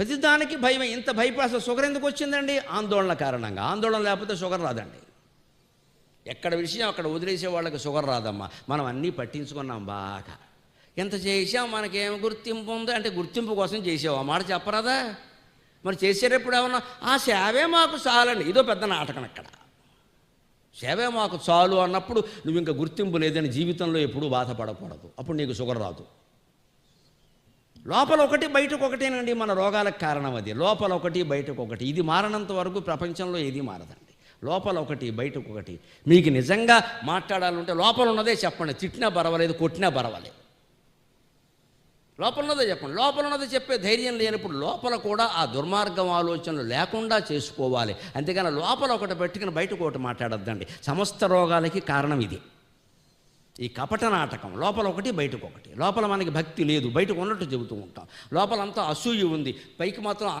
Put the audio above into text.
ప్రతిదానికి భయం ఇంత భయపడి షుగర్ ఎందుకు వచ్చిందండి? ఆందోళన కారణంగా. ఆందోళన లేకపోతే షుగర్ రాదండి. ఎక్కడ విషయం అక్కడ వదిలేసే వాళ్ళకి షుగర్ రాదమ్మా. మనం అన్నీ పట్టించుకున్నాం బాగా. ఎంత చేసాం మనకేం గుర్తింపు ఉందో? అంటే గుర్తింపు కోసం చేసావు. ఆ మాట చెప్పరాదా? మరి చేసేటప్పుడు ఏమన్నా ఆ సేవే మాకు చాలండి. ఇదో పెద్ద నాటకం అక్కడ సేవే మాకు చాలు అన్నప్పుడు నువ్వు ఇంకా గుర్తింపు లేదని జీవితంలో ఎప్పుడూ బాధపడకూడదు. అప్పుడు నీకు షుగర్ రాదు. లోపల ఒకటి బయటకు ఒకటేనండి మన రోగాలకు కారణం అది. లోపల ఒకటి బయటకు ఒకటి. ఇది మారనంత వరకు ప్రపంచంలో ఏది మారదండి. లోపల ఒకటి బయటకు ఒకటి. మీకు నిజంగా మాట్లాడాలంటే లోపల ఉన్నదే చెప్పండి. తిట్టినా పర్వాలేదు కొట్టినా పర్వాలేదు. లోపల ఉన్నదే చెప్పండి. లోపల ఉన్నదే చెప్పే ధైర్యం లేనప్పుడు లోపల కూడా ఆ దుర్మార్గం ఆలోచనలు లేకుండా చేసుకోవాలి. అంతేగాని లోపల ఒకటి పెట్టుకుని బయటకు ఒకటి మాట్లాడద్దండి. సమస్త రోగాలకి కారణం ఇది. ఈ కపట నాటకం లోపల ఒకటి బయటకు ఒకటి లోపల మనకి భక్తి లేదు బయటకు ఉన్నట్టు చెబుతూ ఉంటాం. లోపలంతా అసూయ ఉంది. పైకి మాత్రం